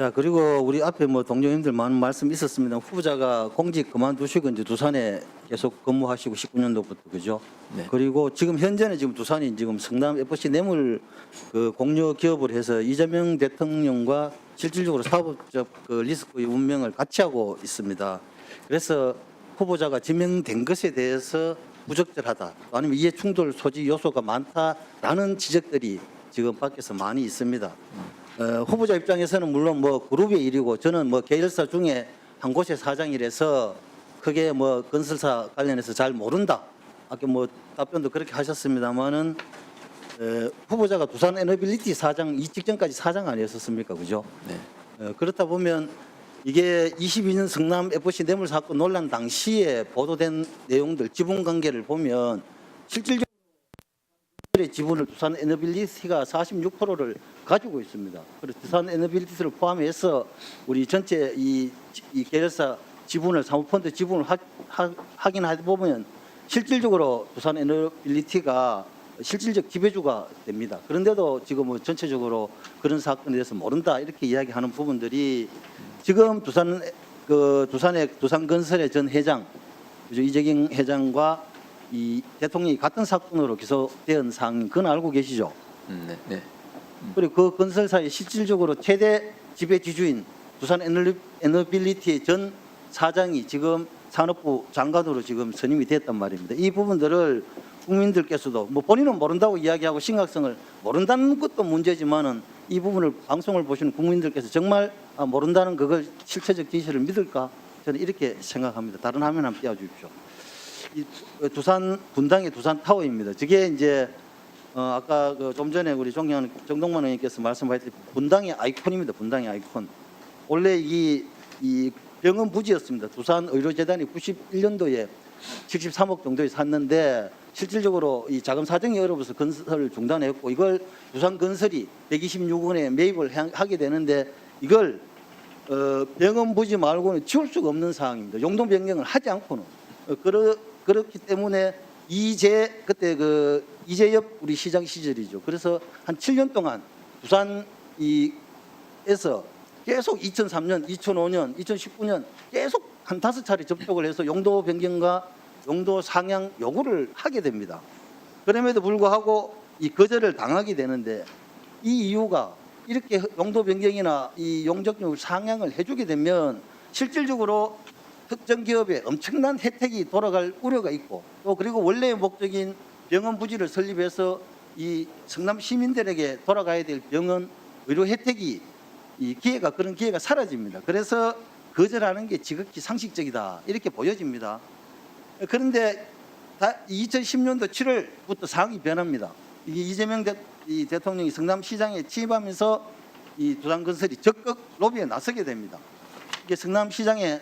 자 그리고 우리 앞에 뭐 동료님들 많은 말씀 있었습니다. 후보자가 공직 그만두시고 이제 두산에 계속 근무하시고 19년도부터 그죠? 네. 그리고 지금 현재는 지금 두산이 지금 성남 FC 뇌물 그 공여 기업을 해서 이재명 대통령과 실질적으로 사업적 그 리스크의 운명을 같이 하고 있습니다. 그래서 후보자가 지명된 것에 대해서 부적절하다 아니면 이해 충돌 소지 요소가 많다라는 지적들이 지금 밖에서 많이 있습니다. 어, 후보자 입장에서는 물론 뭐 그룹의 일이고 저는 뭐 계열사 중에 한 곳의 사장이라서 크게 뭐 건설사 관련해서 잘 모른다. 아까 뭐 답변도 그렇게 하셨습니다만은 에, 후보자가 두산 에너빌리티 사장 이 직전까지 사장 아니었었습니까, 그죠? 네. 어, 그렇다 보면 이게 22년 성남 FC 뇌물 사건 논란 당시에 보도된 내용들 지분 관계를 보면 실질적 으로 의 지분을 두산 에너빌리티가 46%를 가지고 있습니다. 그래서 두산 에너빌리티를 포함해서 우리 전체 이, 이 계열사 지분을 사모펀드 지분을 하, 하, 확인해 보면 실질적으로 두산 에너빌리티가 실질적 지배주가 됩니다. 그런데도 지금 뭐 전체적으로 그런 사건에 대해서 모른다 이렇게 이야기하는 부분들이 지금 두산 그 두산의 두산건설의 전 회장? 이재경 회장과 이 대통령이 같은 사건으로 기소된 사항 그건 알고 계시죠? 음, 네. 네. 그리고 그 건설사의 실질적으로 최대 지배 지주인 두산 에너리- 에너빌리티 전 사장이 지금 산업부 장관으로 지금 선임이 됐단 말입니다. 이 부분들을 국민들께서도 뭐 본인은 모른다고 이야기하고 심각성을 모른다는 것도 문제지만은 이 부분을 방송을 보시는 국민들께서 정말 아, 모른다는 그걸 실체적 진실을 믿을까 저는 이렇게 생각합니다. 다른 화면 한번 띄워 주십시오. 이 두산 분당의 두산 타워입니다. 저게 이제 어, 아까 그 좀 전에 우리 존경하는 정동만 의원께서 말씀하셨듯이 분당의 아이콘입니다. 분당의 아이콘. 원래 이, 이 병원 부지였습니다. 두산 의료재단이 91년도에 73억 정도에 샀는데 실질적으로 이 자금 사정이 어려워서 건설을 중단했고 이걸 두산 건설이 126원에 매입을 하- 하게 되는데 이걸 어, 병원 부지 말고는 지울 수가 없는 상황입니다. 용도 변경을 하지 않고는 어, 그러, 그렇기 때문에 이재 그때 그 이재엽 우리 시장 시절이죠. 그래서 한 7년 동안 부산 이에서 계속 2003년, 2005년, 2019년 계속 한 다섯 차례 접촉을 해서 용도 변경과 용도 상향 요구를 하게 됩니다. 그럼에도 불구하고 이 거절을 당하게 되는데 이 이유가 이렇게 용도 변경이나 이 용적률 상향을 해주게 되면 실질적으로 특정 기업에 엄청난 혜택이 돌아갈 우려가 있고 또 그리고 원래의 목적인 병원 부지를 설립해서 이 성남 시민들에게 돌아가야 될 병원 의료 혜택이 이 기회가 그런 기회가 사라집니다. 그래서 거절하는 게 지극히 상식적이다 이렇게 보여집니다. 그런데 2010년도 7월부터 상황이 변합니다. 이게 이재명 대, 이 대통령이 성남시장에 취임하면서 이 두산건설이 적극 로비에 나서게 됩니다. 이게 성남시장에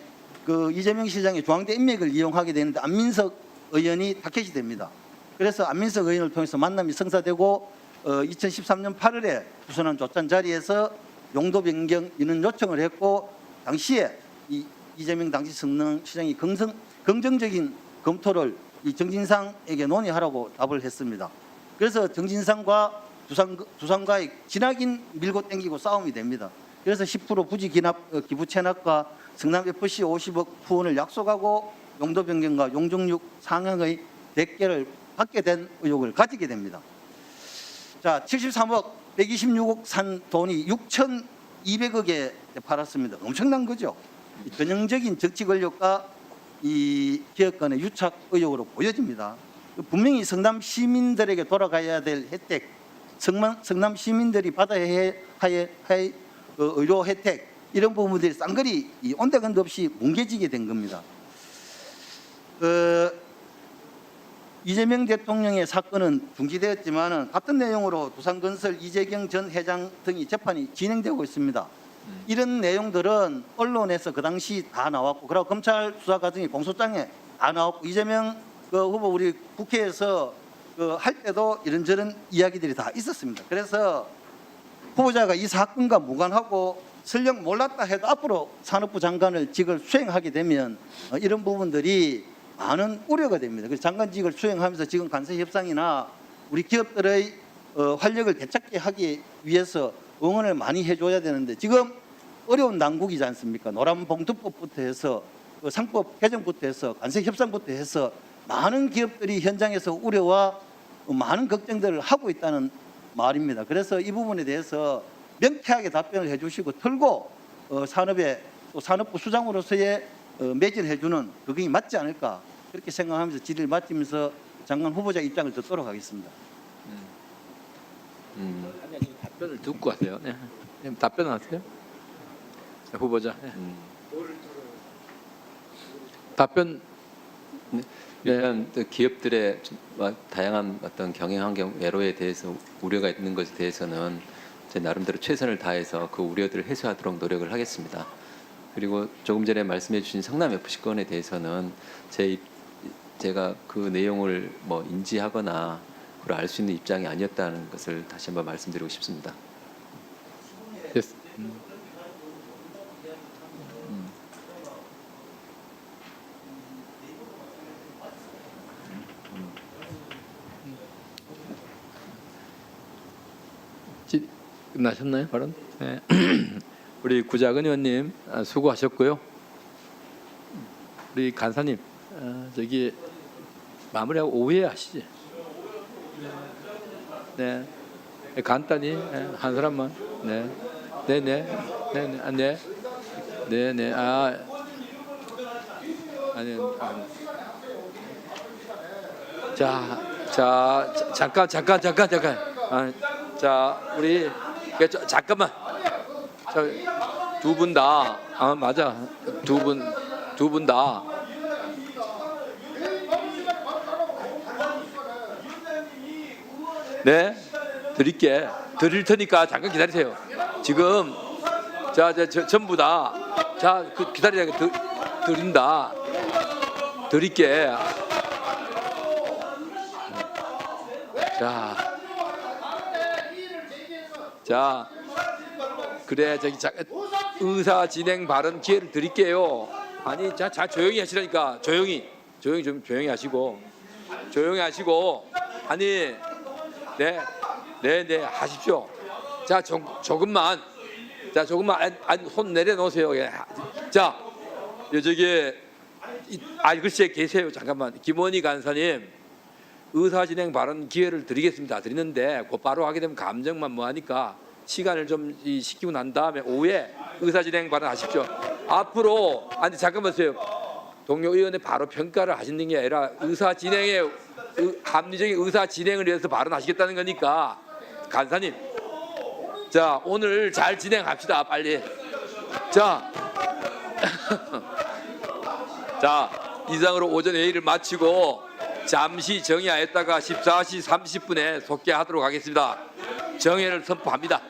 그 이재명 시장의 중앙대 인맥을 이용하게 되는데 안민석 의원이 타켓이 됩니다. 그래서 안민석 의원을 통해서 만남이 성사되고 어, 2013년 8월에 부산한 조찬 자리에서 용도 변경 인원 요청을 했고 당시에 이 이재명 당시 성남시장이 긍정, 긍정적인 검토를 이 정진상에게 논의하라고 답을 했습니다. 그래서 정진상과 두산, 두산과의 진하긴 밀고 땡기고 싸움이 됩니다. 그래서 10% 부지 기납, 어, 기부 체납과 성남 FC 50억 후원을 약속하고 용도 변경과 용적률 상향의 대가를 받게 된 의혹을 가지게 됩니다. 자, 73억 126억 산 돈이 6,200억에 팔았습니다. 엄청난 거죠. 이 전형적인 정치 권력과 이 기업 간의 유착 의혹으로 보여집니다. 분명히 성남 시민들에게 돌아가야 될 혜택, 성남, 시민들이 받아야 해, 그 의료 혜택 이런 부분들이 쌍거리 이 온데간데 없이 뭉개지게 된 겁니다. 그 이재명 대통령의 사건은 중지되었지만 같은 내용으로 두산건설 이재경 전 회장 등이 재판이 진행되고 있습니다. 이런 내용들은 언론에서 그 당시 다 나왔고 그리고 검찰 수사 과정이 공소장에 다 나왔고 이재명 그 후보 우리 국회에서 그 할 때도 이런저런 이야기들이 다 있었습니다. 그래서 후보자가 이 사건과 무관하고 설령 몰랐다 해도 앞으로 산업부 장관을 직을 수행하게 되면 어, 이런 부분들이 많은 우려가 됩니다. 그래서 장관직을 수행하면서 지금 관세 협상이나 우리 기업들의 어, 활력을 되찾게 하기 위해서 응원을 많이 해줘야 되는데 지금 어려운 난국이지 않습니까? 노란 봉투법부터 해서 그 상법 개정부터 해서 관세 협상부터 해서 많은 기업들이 현장에서 우려와 많은 걱정들을 하고 있다는 말입니다. 그래서 이 부분에 대해서 명쾌하게 답변을 해주시고 털고 어, 산업의 또 산업부 수장으로서의 어, 매질을 해주는 그게 맞지 않을까 그렇게 생각하면서 질의를 맡으면서 장관 후보자 입장을 듣도록 하겠습니다. 음, 아니, 지금 답변을 듣고 하세요. 네. 네, 답변하세요. 네, 후보자. 네. 음. 답변 네. 일단 그 기업들의 좀 다양한 어떤 경영 환경 애로에 대해서 우려가 있는 것에 대해서는 제 나름대로 최선을 다해서 그 우려들을 해소하도록 노력을 하겠습니다. 그리고 조금 전에 말씀해 주신 성남 FC 건에 대해서는 제 입- 제가 그 내용을 뭐 인지하거나 그걸 알 수 있는 입장이 아니었다는 것을 다시 한번 말씀드리고 싶습니다. 됐- 끝나셨나요, 발언? 네. 우리 구자근 의원님 아, 수고하셨고요. 우리 간사님 아, 저기 마무리하고 오후에 하시지. 네. 네, 간단히 네, 한 사람만. 네. 네, 네. 네, 네. 아, 네. 네, 네. 아. 아니. 아. 자, 자, 자, 잠깐 잠깐 잠깐 잠깐. 아, 자, 우리 그, 저, 잠깐만. 두 분 다. 아, 맞아. 두 분 두 분 다. 네, 드릴게. 드릴 테니까 잠깐 기다리세요. 지금 자, 자 저, 전부 다. 자, 그 기다리자. 드, 드린다. 드릴게. 자, 자, 그래 저기 자, 의사 진행 발언 기회를 드릴게요. 아니, 자, 자 조용히 하시라니까. 조용히, 조용히 좀 조용히 하시고, 조용히 하시고, 아니. 네, 네, 네, 하십시오. 자, 조, 조금만, 자, 조금만 안, 안, 손 내려놓으세요. 예. 자, 요 저기, 이, 아, 글쎄 계세요. 잠깐만, 김원희 간사님, 의사 진행 발언 기회를 드리겠습니다. 드리는데 곧바로 하게 되면 감정만 뭐 하니까 시간을 좀 이, 시키고 난 다음에 오후에 의사 진행 발언 하십시오. 앞으로 아니 잠깐만요. 동료 의원의 바로 평가를 하시는 게 아니라 의사 진행의 의- 합리적인 의사 진행을 위해서 발언하시겠다는 거니까 간사님 자 오늘 잘 진행합시다 빨리 자 자, 이상으로 오전 회의를 마치고 잠시 정회하였다가 14시 30분에 속개하도록 하겠습니다. 정회를 선포합니다.